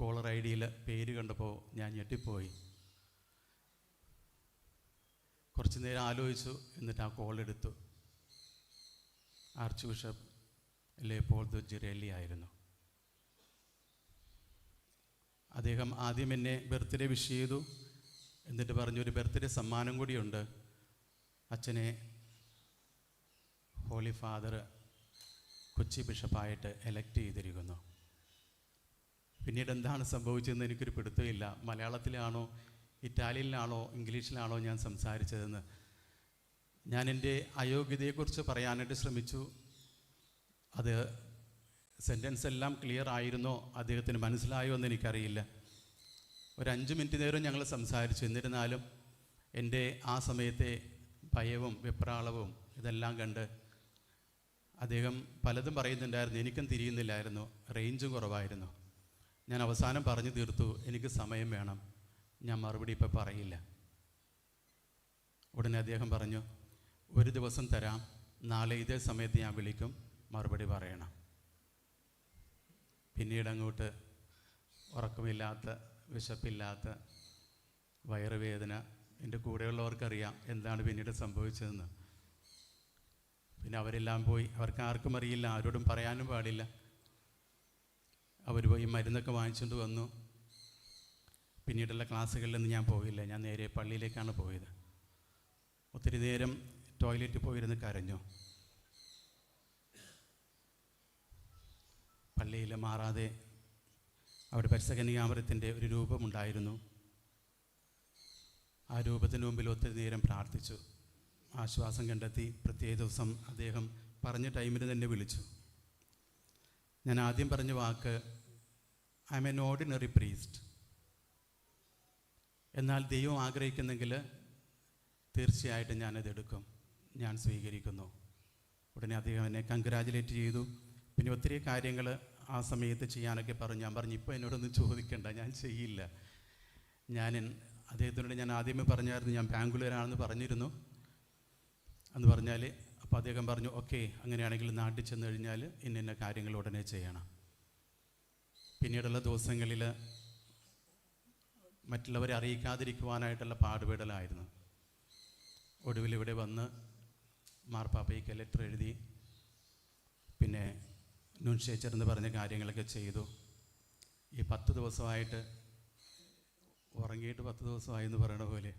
Collar I ഡിയിൽ പേര് കണ്ടപ്പോൾ ഞാൻ ഞെട്ടിപ്പോയി. കുറച്ച് നേരം ആലോചിച്ചു എന്നിട്ട് ആ കോൾ എടുത്തു. ആർച്ച് ബിഷപ്പ് ലേപ്പോൾ ജിറേലി ആയിരുന്നു. അദ്ദേഹം ആദ്യം എന്നെ ബർത്ത്ഡേ വിഷ് ചെയ്തു എന്നിട്ട് പറഞ്ഞു ഒരു ബർത്ത്ഡേ സമ്മാനം കൂടിയുണ്ട്. അച്ഛനെ ഹോളി ഫാദർ കൊച്ചി ബിഷപ്പായിട്ട് എലക്ട് ചെയ്തിരിക്കുന്നു. പിന്നീട് എന്താണ് സംഭവിച്ചതെന്ന് എനിക്കൊരു പിടുത്തമില്ല. മലയാളത്തിലാണോ ഇറ്റാലിയനിലാണോ ഇംഗ്ലീഷിലാണോ ഞാൻ സംസാരിച്ചതെന്ന്. ഞാൻ എന്റെ അയോഗ്യതയെക്കുറിച്ച് പറയാനായിട്ട് ശ്രമിച്ചു. അത് സെന്റൻസ് എല്ലാം ക്ലിയർ ആയിരുന്നോ? അദ്ദേഹത്തിന് മനസ്സിലായോ എന്ന് എനിക്കറിയില്ല. ഒരു അഞ്ച് മിനിറ്റ് നേരം ഞങ്ങൾ സംസാരിച്ചു. എന്നിരുന്നാലും എന്റെ ആ സമയത്തെ ഭയവും വെപ്രാളവും ഇതെല്ലാം കണ്ട് അദ്ദേഹം പലതും പറയുന്നുണ്ടായിരുന്നു. എനിക്കും തിരിയുന്നില്ലായിരുന്നു. റേഞ്ചും കുറവായിരുന്നു. ഞാൻ അവസാനം പറഞ്ഞു തീർത്തു എനിക്ക് സമയം വേണം. ഞാൻ മറുപടി ഇപ്പോൾ പറയില്ല. ഉടനെ അദ്ദേഹം പറഞ്ഞു ഒരു ദിവസം തരാം. നാളെ ഇതേ സമയത്ത് ഞാൻ വിളിക്കും. മറുപടി പറയണം. പിന്നീട് അങ്ങോട്ട് ഉറക്കമില്ലാത്ത വിശപ്പില്ലാത്ത വയറുവേദന എന്റെ കൂടെയുള്ളവർക്കറിയാം എന്താണ് പിന്നീട് സംഭവിച്ചതെന്ന്. പിന്നെ അവരെല്ലാം പോയി. അവർക്ക് ആർക്കും അറിയില്ല. ആരോടും പറയാനും പാടില്ല. അവർ പോയി മരുന്നൊക്കെ വാങ്ങിച്ചുകൊണ്ട് വന്നു. പിന്നീടുള്ള ക്ലാസ്സുകളിലൊന്നും ഞാൻ പോയില്ല. ഞാൻ നേരെ പള്ളിയിലേക്കാണ് പോയത്. ഒത്തിരി നേരം ടോയ്ലറ്റിൽ പോയിരുന്ന് കരഞ്ഞു. പള്ളിയിൽ മാറാതെ അവിടെ പരിസകന്യാമരത്തിന്റെ ഒരു രൂപമുണ്ടായിരുന്നു. ആ രൂപത്തിന് മുമ്പിൽ ഒത്തിരി നേരം പ്രാർത്ഥിച്ചു. ആശ്വാസം കണ്ടെത്തി പ്രത്യേക ദിവസം അദ്ദേഹം പറഞ്ഞ ടൈമിന് തന്നെ വിളിച്ചു. ഞാൻ ആദ്യം പറഞ്ഞ വാക്ക് I am an ordinary priest എന്നാൽ ദൈവം ആഗ്രഹിക്കുന്നെങ്കിൽ തീർച്ചയായിട്ടും ഞാനത് എടുക്കും. ഞാൻ സ്വീകരിക്കുന്നു. ഉടനെ അദ്ദേഹം എന്നെ കൺഗ്രാജുലേറ്റ് ചെയ്തു. പിന്നെ ഒത്തിരി കാര്യങ്ങൾ ആ സമയത്ത് ചെയ്യാനൊക്കെ പറഞ്ഞു. ഞാൻ പറഞ്ഞു ഇപ്പോൾ എന്നോടൊന്നും ചോദിക്കണ്ട ഞാൻ ചെയ്യില്ല. ഞാൻ അദ്ദേഹത്തിനോട് ഞാൻ ആദ്യമേ പറഞ്ഞായിരുന്നു ഞാൻ ബാംഗ്ലൂരാണെന്ന് പറഞ്ഞിരുന്നു. എന്ന് പറഞ്ഞാൽ അപ്പോൾ അദ്ദേഹം പറഞ്ഞു ഓക്കെ അങ്ങനെയാണെങ്കിൽ നാട്ടിൽ ചെന്ന് കഴിഞ്ഞാൽ ഇന്ന കാര്യങ്ങൾ ഉടനെ ചെയ്യണം. പിന്നീടുള്ള ദിവസങ്ങളിൽ മറ്റുള്ളവരെ അറിയിക്കാതിരിക്കുവാനായിട്ടുള്ള പാടുപെടലായിരുന്നു. ഒടുവിൽ ഇവിടെ വന്ന് മാർപ്പാപ്പയ്ക്ക് ലെറ്റർ എഴുതി പിന്നെ നുൻഷേച്ചർ എന്ന് പറഞ്ഞ കാര്യങ്ങളൊക്കെ ചെയ്തു. ഈ പത്ത് ദിവസമായിട്ട് ഉറങ്ങിയിട്ട് പത്ത് ദിവസമായി എന്ന് പറയണ പോലെ